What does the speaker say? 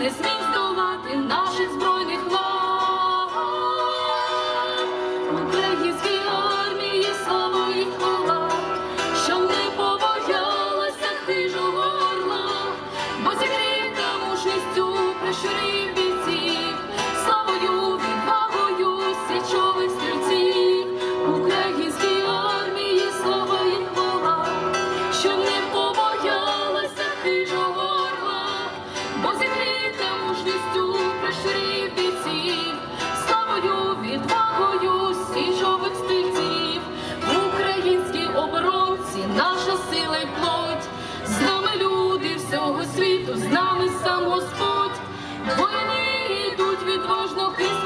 не зміг здолати наші збройних no peace.